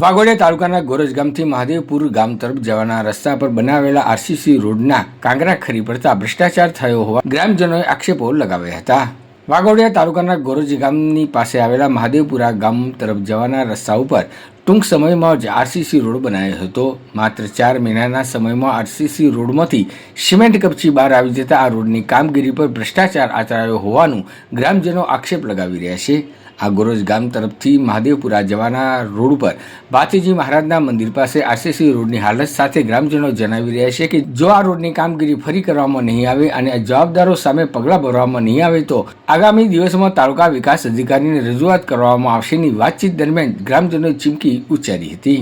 વાઘોડિયા તાલુકાના ગોરજ ગામથી મહાદેવપુર ગામ તરફ જવાના રસ્તા પર બનાવેલા આરસીસી રોડના કાંકરા ખરી પડતા ભ્રષ્ટાચાર થયો હોવા ગ્રામજનોએ આક્ષેપો લગાવ્યા હતા. વાઘોડિયા તાલુકાના ગોરજ ગામની પાસે આવેલા મહાદેવપુરા ગામ તરફ જવાના રસ્તા ઉપર ટૂંક સમયમાં જ આરસીસી રોડ બનાવ્યો હતો. માત્ર ચાર મહિનાના સમયમાં આરસીસી રોડમાંથી સિમેન્ટ કપચી બહાર આવી જતા આ રોડની કામગીરી પર ભ્રષ્ટાચાર આચરાયો હોવાનું ગ્રામજનો આક્ષેપ લગાવી રહ્યા છે. આ ગોરજ ગામ તરફથી મહાદેવપુરા જવાના રોડ ઉપર ભાતીજી મહારાજના મંદિર પાસે આરસીસી રોડની હાલત સાથે ગ્રામજનો જણાવી રહ્યા છે કે જો આ રોડની કામગીરી ફરી કરવામાં નહીં આવે અને જવાબદારો સામે પગલાં ભરવામાં નહીં આવે તો આગામી દિવસમાં તાલુકા વિકાસ અધિકારીને રજૂઆત કરવામાં આવશેની વાતચીત દરમિયાન ગ્રામજનોએ ચીમકી ઉચ્ચારી હતી.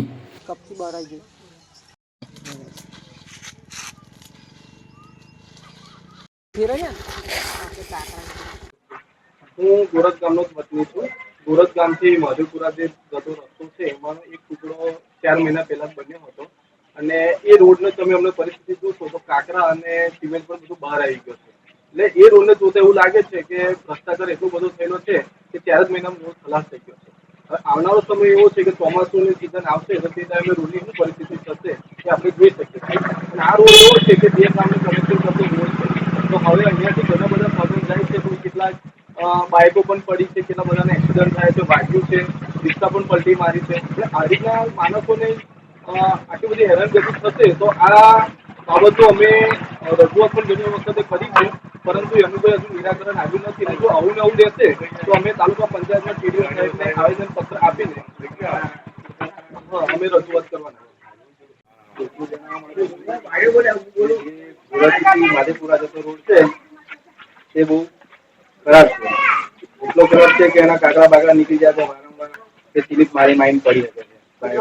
ફેરે ને? હું ગોરખ ગામનો જ વતની છું. ગોરખ ગામથી મધુપુરા જે જતો રસ્તો છે, એમાં એક ટુકડો ચાર મહિના પહેલા બન્યો હતો. અને એ રોડને તમે અમને પરિસ્થિતિ જોશો તો કાંકરા અને સિમેન્ટ પણ બધું બહાર આવી ગયું છે. એટલે એ રોડને જોતા એવું લાગે છે કે ભ્રષ્ટાચાર એટલો બધો થયેલો છે કે ચાર જ મહિનામાં રોડ ખલાસ થઈ ગયો છે. હવે આવનારો સમય એવો છે કે ચોમાસુની સિઝન આવશે તો તે ટાઈમે રોડની શું પરિસ્થિતિ થશે એ આપણે જોઈ શકીએ અને આ રોડ એવો છે કે બે ગામને કનેક્શન કરતો રોડ છે તો હવે અહીંયાથી ઘણા બધા સાધન જાય છે તો કેટલાક અ, બાઇકો પણ પડી છે કેટલા બધાને એક્સિડન્ટ થાય છે વાગ્યું છે રિક્ષા પણ પલટી મારી છે. એટલે આ રીતના માણસોને આટલી બધી હેરાનગતિ થશે તો આ બાબતો અમે રજૂઆત પણ ઘણી વખતે કરી છે પરંતુ એનું કોઈ હજુ નિરાકરણ આવ્યું નથી. જો આવું ને આવું રહેશે તો અમે તાલુકા પંચાયતમાં ટીડીઓ સાહેબને આવેદનપત્ર આપીને હા, અમે રજૂઆત કરવાના માધેપુરા જતો રોડ છે તે બહુ ખરાબ છે. એટલો ખરાબ છે કે એના કાગડા બાગડા નીકળી જાય છે વારંવાર કે સ્લીપ મારી મારીને પડી શકે છે. અને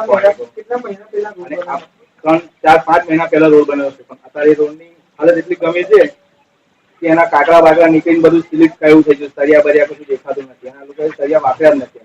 ત્રણ ચાર પાંચ મહિના પહેલા રોડ બન્યો છે. પણ અત્યારે રોડ રોડની હાલત એટલી ગમી છે કે એના કાકડા બાકડા નીકળીને બધું સ્લીપ કયું થઈ ગયું સરિયા બરિયા કશું દેખાતું નથી. એના લોકો સરિયા વાપર્યા જ નથી.